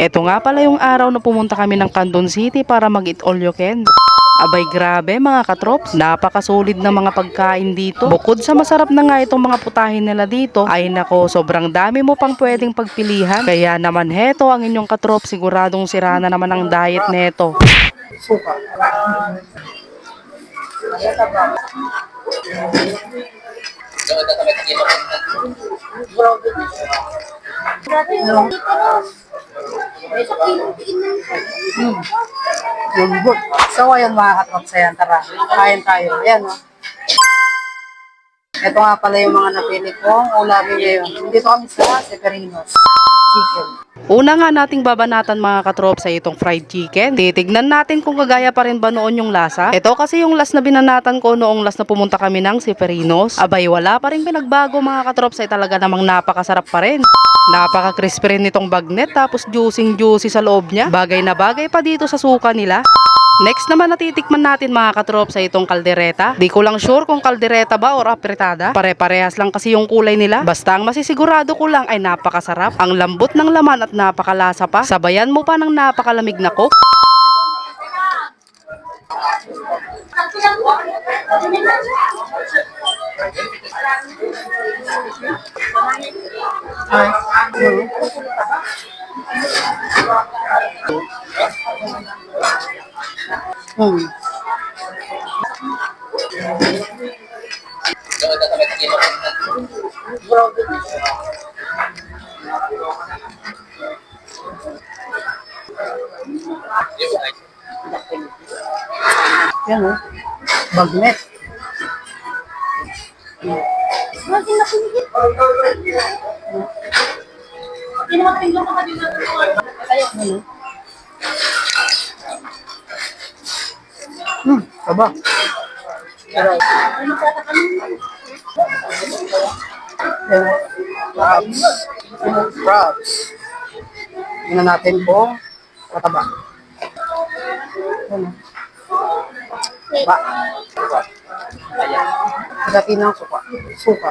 Ito nga pala yung araw na pumunta kami ng Candon City para mag-eat all you can. Abay grabe mga katrops, napakasulit ng mga pagkain dito. Bukod sa masarap na nga itong mga putahin nila dito, ay nako sobrang dami mo pang pwedeng pagpilihan. Kaya naman heto ang inyong katrops, siguradong sira na naman ang diet neto. Suka. Hmm. Lambot. So, ayun mga katrops, ayan, tara. Kain tayo. Ayan, oh. Ito nga pala yung mga napili kong ulamin ngayon. Dito kami sa Severino's Chicken. Una nga nating babanatan mga katrop sa itong fried chicken. Titignan natin kung kagaya pa rin ba noon yung lasa. Ito kasi yung last na binanatan ko noong last na pumunta kami ng Siperinos. Abay wala pa rin pinagbago mga katrop ay talaga namang napakasarap pa rin. Napaka-crispy rin nitong bagnet tapos juicing juicy sa loob niya. Bagay na bagay pa dito sa suka nila. Next naman natitikman natin mga katrop sa itong kaldereta. Di ko lang sure kung kaldereta ba or apretada. Pare-parehas lang kasi yung kulay nila. Basta ang masisigurado ko lang ay napakasarap. Ang lambot ng laman at napakalasa pa. Sabayan mo pa ng napakalamig na coke. Ay. Hmm. Hmm. Yan oh. Bagnet. Ano? Hmm, taba. Pero, crabs. Crabs. Tingnan natin kung mataba. Ano? Ba. Pagdating ng suka. Suka.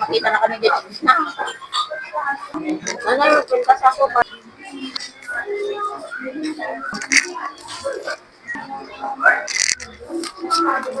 Makita na kami dito. Ano yung punta sa ako? Ano?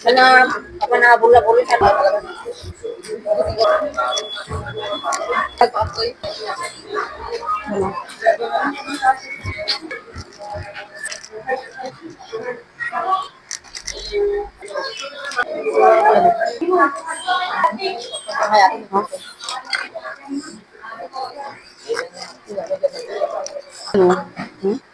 Sige. Ano? Mm. Ano, ako na bula-bula sa Ano? Ano?